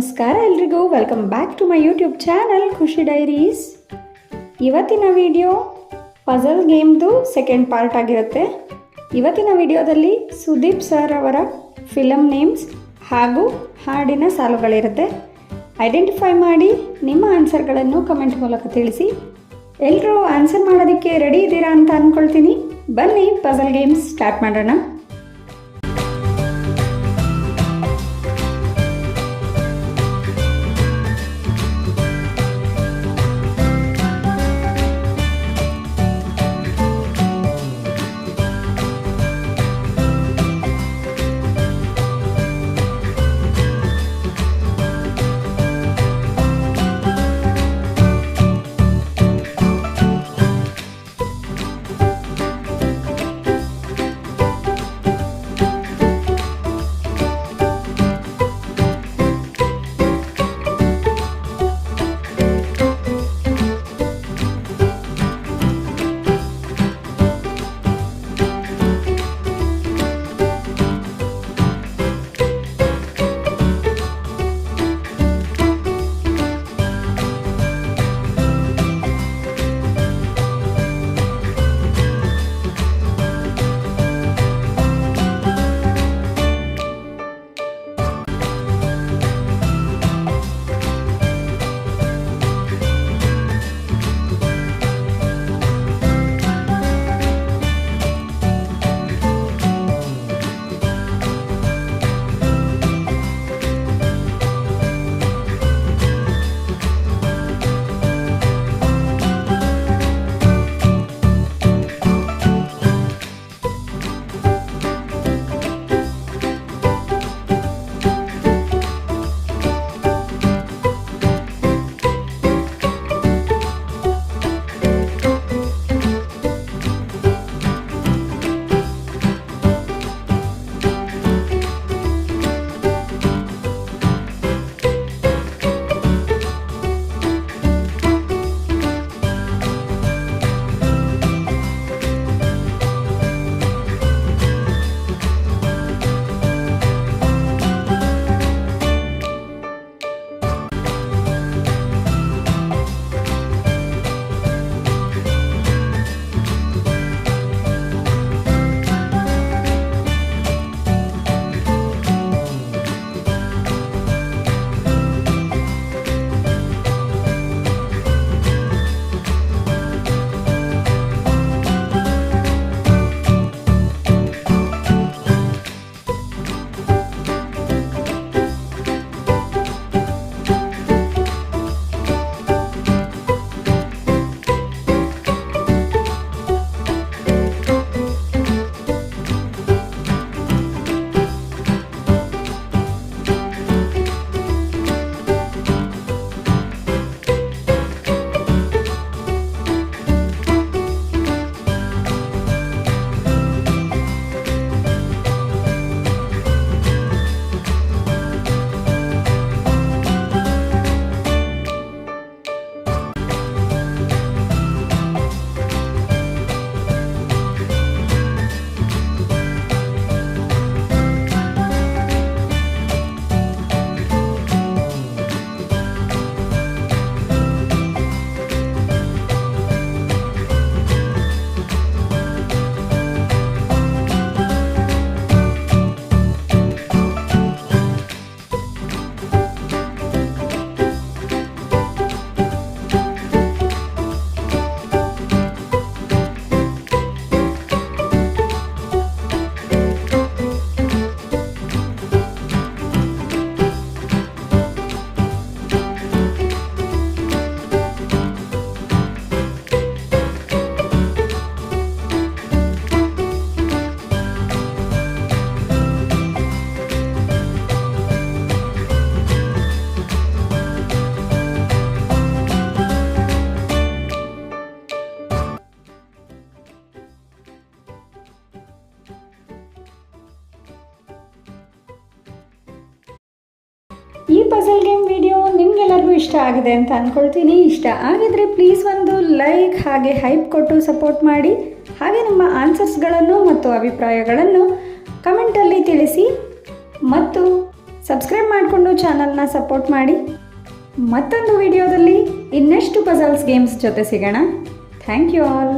ನಮಸ್ಕಾರ ಎಲ್ರಿಗೂ. Welcome back to my YouTube channel Khushi diaries ಇವತ್ತಿನ ವಿಡಿಯೋ ಪಜಲ್ ಗೇಮ್ದು ಸೆಕೆಂಡ್ ಪಾರ್ಟ್ ಆಗಿರುತ್ತೆ. ಇವತ್ತಿನ ವಿಡಿಯೋದಲ್ಲಿ ಸುದೀಪ್ ಸರ್ ಅವರ ಫಿಲಮ್ ನೇಮ್ಸ್ ಹಾಗೂ ಹಾಡಿನ ಸಾಲುಗಳಿರುತ್ತೆ. ಐಡೆಂಟಿಫೈ ಮಾಡಿ ನಿಮ್ಮ ಆನ್ಸರ್ಗಳನ್ನು ಕಮೆಂಟ್ ಮೂಲಕ ತಿಳಿಸಿ. ಎಲ್ಲರೂ ಆನ್ಸರ್ ಮಾಡೋದಕ್ಕೆ ರೆಡಿ ಇದ್ದೀರಾ ಅಂತ ಅಂದ್ಕೊಳ್ತೀನಿ ಬನ್ನಿ ಪಜಲ್ ಗೇಮ್ಸ್ ಸ್ಟಾರ್ಟ್ ಮಾಡೋಣ. ಈ ಪಜಲ್ ಗೇಮ್ ವಿಡಿಯೋ ನಿಮಗೆಲ್ಲರಿಗೂ ಇಷ್ಟ ಆಗಿದೆ ಅಂತ ಅಂದ್ಕೊಳ್ತೀನಿ ಇಷ್ಟ ಆಗಿದ್ರೆ ಪ್ಲೀಸ್ ಒಂದು ಲೈಕ್ ಹಾಗೆ ಹೈಪ್ ಕೊಟ್ಟು ಸಪೋರ್ಟ್ ಮಾಡಿ. ಹಾಗೆ ನಿಮ್ಮ ಆನ್ಸರ್ಸ್ಗಳನ್ನು ಮತ್ತು ಅಭಿಪ್ರಾಯಗಳನ್ನು ಕಮೆಂಟಲ್ಲಿ ತಿಳಿಸಿ. ಮತ್ತು ಸಬ್ಸ್ಕ್ರೈಬ್ ಮಾಡಿಕೊಂಡು ಚಾನಲ್ನ ಸಪೋರ್ಟ್ ಮಾಡಿ. ಮತ್ತೊಂದು ವಿಡಿಯೋದಲ್ಲಿ ಇನ್ನಷ್ಟು ಪಜಲ್ಸ್ ಗೇಮ್ಸ್ ಜೊತೆ ಸಿಗೋಣ. Thank you all